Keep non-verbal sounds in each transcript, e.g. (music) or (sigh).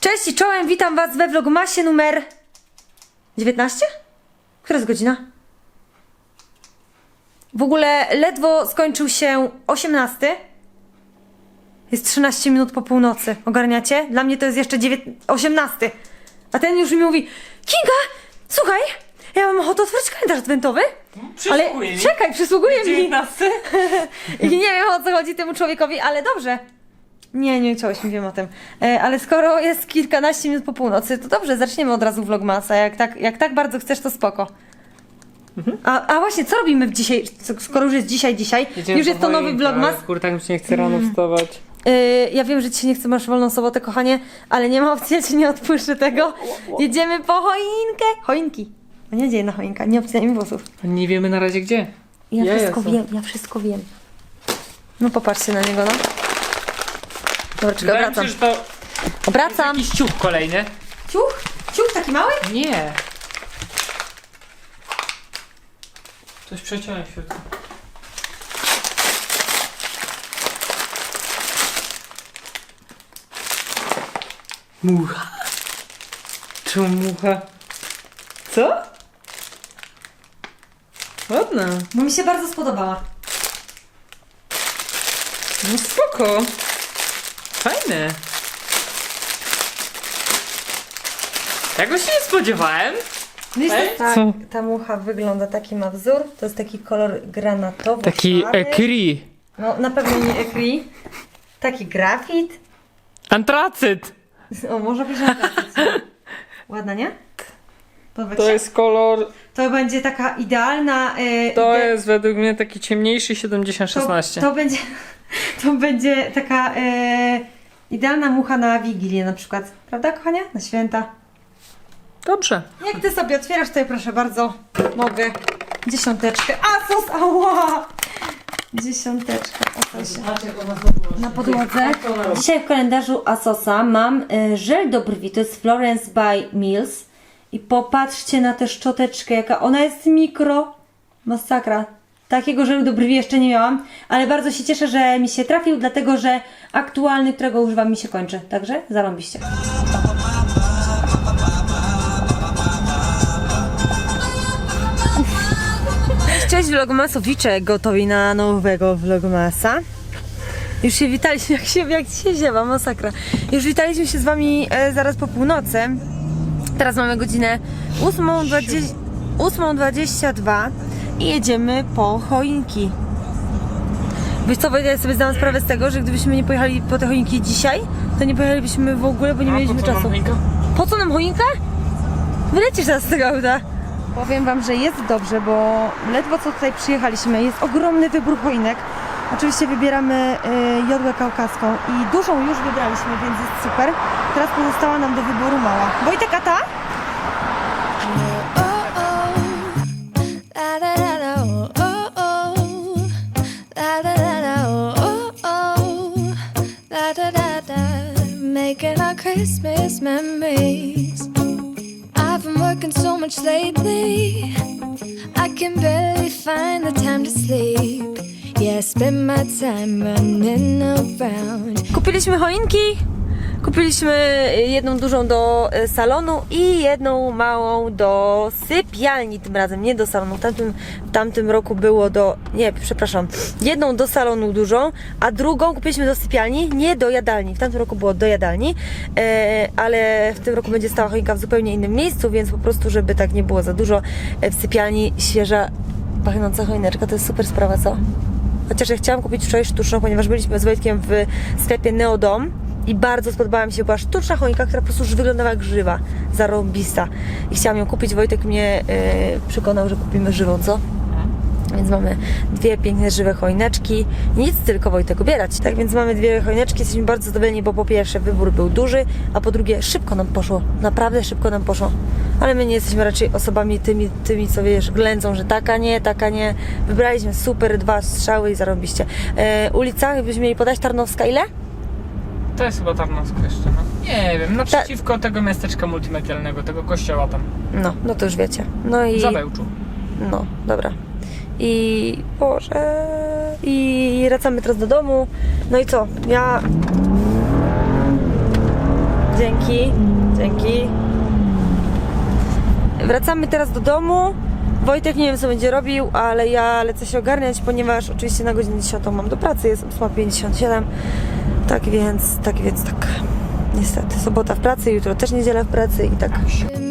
Cześć i czołem, witam Was we vlogmasie numer 19? Która jest godzina? W ogóle ledwo skończył się 18. Jest 13 minut po północy. Ogarniacie? Dla mnie to jest jeszcze 9... 18. A ten już mi mówi: Kinga, słuchaj, ja mam ochotę otworzyć kalendarz adwentowy. Ale Przysługuje mi. czekaj, przysługuje mi. 19? (laughs) I nie wiem o co chodzi temu człowiekowi, ale dobrze. Nie, nie chciałeś mi wiem o tym. E, ale skoro jest kilkanaście minut po północy, to dobrze, zaczniemy od razu vlogmasa. Jak tak, jak tak bardzo chcesz, to spoko. A, a właśnie, co robimy dzisiaj, co- skoro już jest dzisiaj, dzisiaj, już jest to nowy vlogmas. Kurde, tak mi się nie chce rano wstawać. E, ja wiem, że ci się nie chce, masz wolną sobotę, kochanie, ale nie ma opcji, ja ci nie odpuszczę tego. Jedziemy po choinkę. Choinki. A nie dzieje na choinka, nie obcinaj mi włosów. Nie wiemy na razie gdzie. Ja, Ja wszystko jestem. wiem, ja wszystko wiem. No popatrzcie na niego, no. Dobra, czekaj, Wydaje mi się, obracam. że to Obracam. jakiś ciuch kolejny. Ciuch? Ciuch taki mały? Nie. Coś przeciąłem w środku. Mucha. Czemu mucha? Co? Ładna. Bo mi się bardzo spodobała. No spoko. Fajne. Tego się nie spodziewałem. Wiesz, Ej, ta, co? ta mucha wygląda, taki ma wzór. To jest taki kolor granatowy. Taki szary. ekri. No na pewno nie ekri. Taki grafit. Antracyt. O, może być na. (laughs) Ładna, nie? To jest kolor. To będzie taka idealna... E, To ide- jest według mnie taki ciemniejszy 70-16. To, to będzie, (laughs) to będzie taka e, idealna mucha na Wigilię na przykład. Prawda, kochanie? Na święta. Dobrze. Jak ty sobie otwierasz, tutaj proszę bardzo, mogę dziesiąteczkę. Asos, ała! Dziesiąteczka, Asosie. Na podłodze. Dzisiaj w kalendarzu Asosa mam y, żel do brwi, to jest Florence by Mills. I popatrzcie na tę szczoteczkę, jaka ona jest mikro. Masakra. Takiego żelu do brwi jeszcze nie miałam, ale bardzo się cieszę, że mi się trafił, dlatego że aktualny, którego używam, mi się kończy. Także zarąbiście. Cześć vlogmasowicze, gotowi na nowego vlogmasa. Już się witaliśmy, jak się, jak się ziewa, masakra. Już witaliśmy się z wami e, zaraz po północy. Teraz mamy godzinę 8.20 8.22 i jedziemy po choinki. Wiesz co, Wojtek, ja sobie zdałam sprawę z tego, że gdybyśmy nie pojechali po te choinki dzisiaj, to nie pojechalibyśmy w ogóle, bo nie mieliśmy czasu. Po co nam choinka? Wylecisz teraz z tego auta. Powiem Wam, że jest dobrze, bo ledwo co tutaj przyjechaliśmy, jest ogromny wybór choinek. Oczywiście wybieramy y, jodłę kaukaską i dużą już wybraliśmy, więc jest super. Teraz pozostała nam do wyboru mała. Wojtek, a ta? Making our Christmas memories I've been working so much lately I can barely find the time to sleep Kupiliśmy choinki. Kupiliśmy jedną dużą do e, salonu i jedną małą do sypialni tym razem, nie do salonu. W tamtym, w tamtym roku było do, nie, przepraszam, jedną do salonu dużą, a drugą kupiliśmy do sypialni, nie do jadalni. W tamtym roku było do jadalni, e, ale w tym roku będzie stała choinka w zupełnie innym miejscu, więc po prostu, żeby tak nie było za dużo, e, w sypialni świeża, pachnąca choineczka, to jest super sprawa, co? Chociaż ja chciałam kupić wczoraj sztuczną, ponieważ byliśmy z Wojtkiem w sklepie Neodom i bardzo spodobała mi się, była sztuczna choinka, która po prostu już wyglądała jak żywa, zarąbista. I chciałam ją kupić, Wojtek mnie yy, przekonał, że kupimy żywą, co? Więc mamy dwie piękne, żywe choineczki. Nic tylko Wojtek ubierać. Tak więc mamy dwie choineczki. Jesteśmy bardzo zadowoleni, bo po pierwsze wybór był duży, a po drugie szybko nam poszło. Naprawdę szybko nam poszło. Ale my nie jesteśmy raczej osobami tymi, tymi co wiesz, ględzą, że taka nie, taka nie. Wybraliśmy super, dwa strzały i zarobiście. E, ulica, jakbyśmy mieli podać, Tarnowska ile? To jest chyba Tarnowsko jeszcze, no. Nie wiem, naprzeciwko tego miasteczka multimedialnego, tego kościoła tam. No, no to już wiecie. No i... Zabełczu. No, dobra. I Boże. I wracamy teraz do domu. No i co? Ja. Dzięki. Dzięki. Wracamy teraz do domu. Wojtek nie wiem co będzie robił, ale ja lecę się ogarniać, ponieważ oczywiście na godzinę 10 mam do pracy, jest 8.57. Tak więc, tak więc tak. Niestety, sobota w pracy, jutro też niedziela w pracy i tak.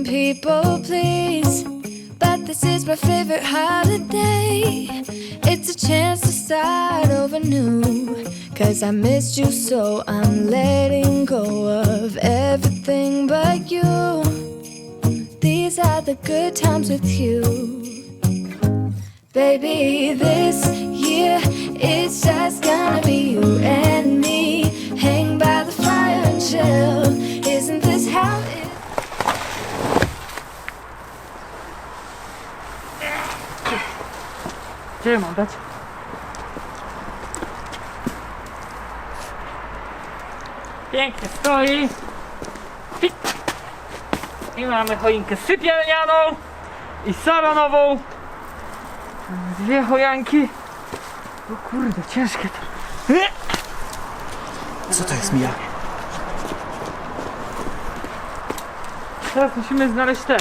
People please, this is my favorite holiday. It's a chance to start over new. Cause I missed you, so I'm letting go of everything but you. These are the good times with you. Baby, this year it's just gonna be Gdzie mam dać? Pięknie stoi. Pik. I mamy choinkę sypialnianą i salonową. Dwie chojanki. O kurde, ciężkie to. Co to jest Mija? Teraz musimy znaleźć te.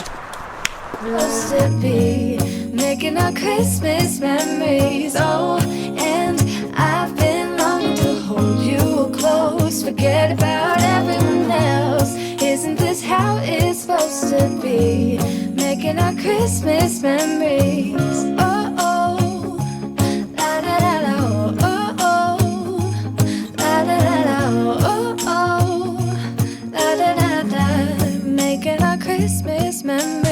Making our Christmas memories. Oh, and I've been longing to hold you close, forget about everyone else. Isn't this how it's supposed to be? Making our Christmas memories. Oh, oh, la da da da, oh, oh, oh, la da da da, oh, oh, la da da da, making our Christmas memories.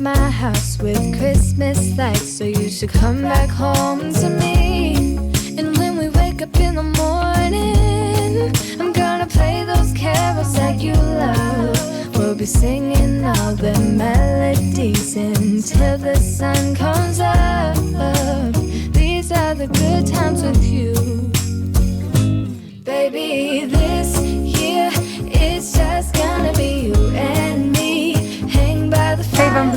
My house with Christmas lights. So you should come back home to me. And when we wake up in the morning, I'm gonna play those carols that you love. We'll be singing all the melodies until the sun comes up. These are the good times with you. Baby, this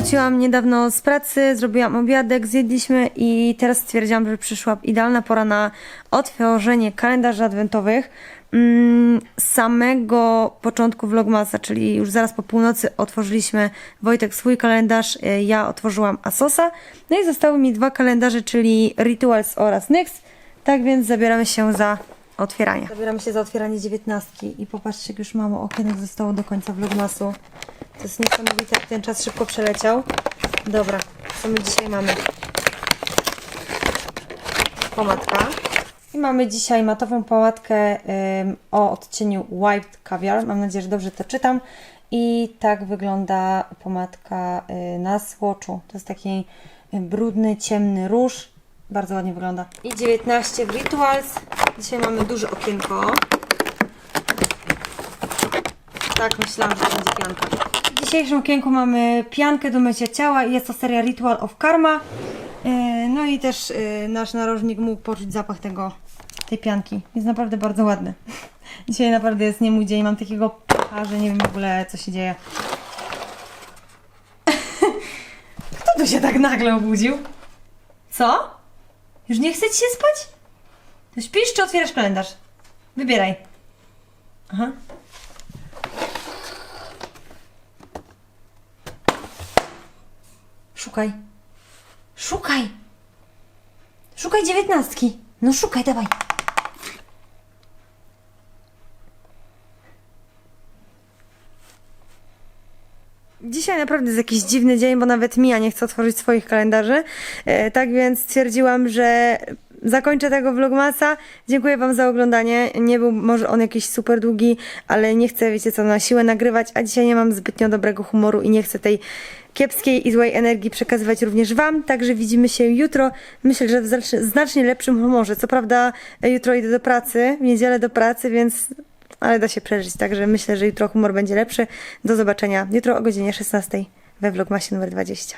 wróciłam niedawno z pracy, zrobiłam obiadek, zjedliśmy i teraz stwierdziłam, że przyszła idealna pora na otworzenie kalendarzy adwentowych. Mm, samego początku vlogmasa, czyli już zaraz po północy otworzyliśmy Wojtek swój kalendarz, y, ja otworzyłam Asosa. No i zostały mi dwa kalendarze, czyli Rituals oraz Nyx. Tak więc zabieramy się za otwieranie. Zabieramy się za otwieranie dziewiętnastki i popatrzcie, jak już mało okienek zostało do końca vlogmasu. To jest niesamowite, jak ten czas szybko przeleciał. Dobra, co my dzisiaj mamy? Pomadka. I mamy dzisiaj matową pomadkę o odcieniu White Caviar. Mam nadzieję, że dobrze to czytam. I tak wygląda pomadka y, na słoczu. To jest taki y, brudny, ciemny róż. Bardzo ładnie wygląda. I 19 w Rituals. Dzisiaj mamy duże okienko. Tak, myślałam, że to będzie pianka. W dzisiejszym okienku mamy piankę do mycia ciała i jest to seria Ritual of Karma. Yy, No i też yy, nasz narożnik mógł poczuć zapach tego, tej pianki. Jest naprawdę bardzo ładny. (laughs) Dzisiaj naprawdę jest nie mój dzień. Mam takiego pecha, że nie wiem w ogóle co się dzieje. (laughs) Kto tu się tak nagle obudził? Co? Już nie chce ci się spać? To śpisz czy otwierasz kalendarz? Wybieraj. Aha. Szukaj. Szukaj. Szukaj dziewiętnastki. No szukaj, dawaj. Dzisiaj naprawdę jest jakiś dziwny dzień, bo nawet Mia nie chce otworzyć swoich kalendarzy. E, tak więc stwierdziłam, że zakończę tego vlogmasa. Dziękuję Wam za oglądanie. Nie był może on jakiś super długi, ale nie chcę, wiecie co, na siłę nagrywać, a dzisiaj nie mam zbytnio dobrego humoru i nie chcę tej kiepskiej i złej energii przekazywać również Wam. Także widzimy się jutro. Myślę, że w znacznie- lepszym humorze. Co prawda e, jutro idę do pracy, w niedzielę do pracy, więc ale da się przeżyć, także myślę, że jutro humor będzie lepszy. Do zobaczenia jutro o godzinie 16 we Vlogmasie numer 20.